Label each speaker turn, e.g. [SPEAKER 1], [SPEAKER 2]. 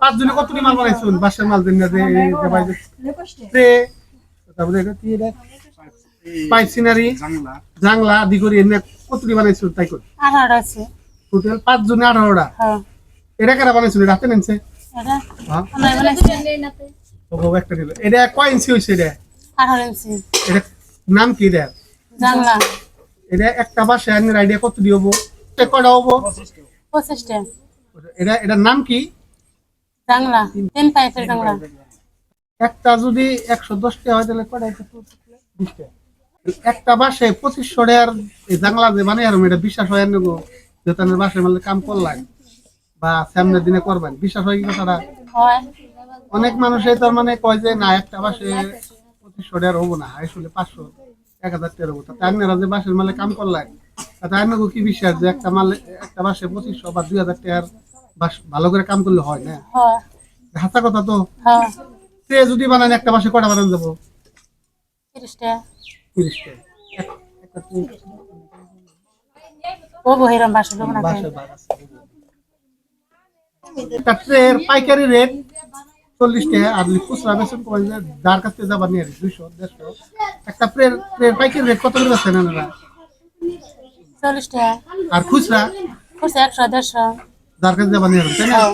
[SPEAKER 1] পাঁচজনে কতটি মাল বানাইছুন? বাসার মাল দিন না যে এই যে ভাই যে ট্রে তারপরে এটা কি এটা? পাইপ সিনারি জাংলা। আদি এনে কতটি বানাইছুন তাই কর?
[SPEAKER 2] আঠারো আছে।
[SPEAKER 1] টোটাল পাঁচ আঠারোটা।
[SPEAKER 2] হ্যাঁ।
[SPEAKER 1] এটা কারা বানাইছুন? রাতে নেনছে?
[SPEAKER 2] এটা
[SPEAKER 1] হ্যাঁ।
[SPEAKER 2] আমরা বানাইছি।
[SPEAKER 1] ও বাবা, একটা নিল এটা কয় ইঞ্চি হয়েছে এটা?
[SPEAKER 2] আঠারো ইঞ্চি।
[SPEAKER 1] এটা নাম কি এটা? এটা একটা বাসে আইনের আইডিয়া কত দিয়ে হব? এটা কয়টা হব?
[SPEAKER 2] পঁচিশটা।
[SPEAKER 1] এটা এটার নাম কি?
[SPEAKER 2] তিন পাইপের
[SPEAKER 1] একটা যদি একশো দশ টাকা হয় তাহলে কয়টা বিশ টাকা। একটা বাসে পঁচিশশো টাকার জাংলা যে মানে আর এটা বিশ্বাস হয় নেব যে তাদের বাসে মানে কাম করলেন বা সামনের দিনে করবেন। বিশ্বাস হয় কি কথাটা অনেক মানুষে তার মানে কয় যে না একটা বাসে পঁচিশশো টাকার হব না আসলে পাঁচশো এক হাজার টাকার হব। তাতে আপনারা যে বাসের মালে কাম করলেন তাতে আপনাকে কি বিশ্বাস যে একটা মালে একটা বাসে পঁচিশশো বা দুই হাজার টাকার ভালো করে কাম করলে হয় না।
[SPEAKER 2] হয়।
[SPEAKER 1] হাসা কথা তো।
[SPEAKER 2] হ্যাঁ।
[SPEAKER 1] সে যদি বানান একটা বাসে কটা বানান যাব
[SPEAKER 2] তিরিশটা।
[SPEAKER 1] তিরিশ একটা তিরিশ
[SPEAKER 2] ও বহিরাম বাসা দেবো না
[SPEAKER 1] বাসের ভাগ আছে। একটা ট্রের পাইকারি রেট চল্লিশ টাকা আর খুচরা বেতন করে যে যার কাছ থেকে যাবার নিয়ে দুইশো দেড়শো। একটা ট্রের ট্রের পাইকারি রেট কত করে যাচ্ছে না
[SPEAKER 2] চল্লিশ টাকা।
[SPEAKER 1] আর খুচরা?
[SPEAKER 2] করছে একশো দেড়শো।
[SPEAKER 1] যার কাছে যাবার নিয়ে তাই না
[SPEAKER 2] হ্যাঁ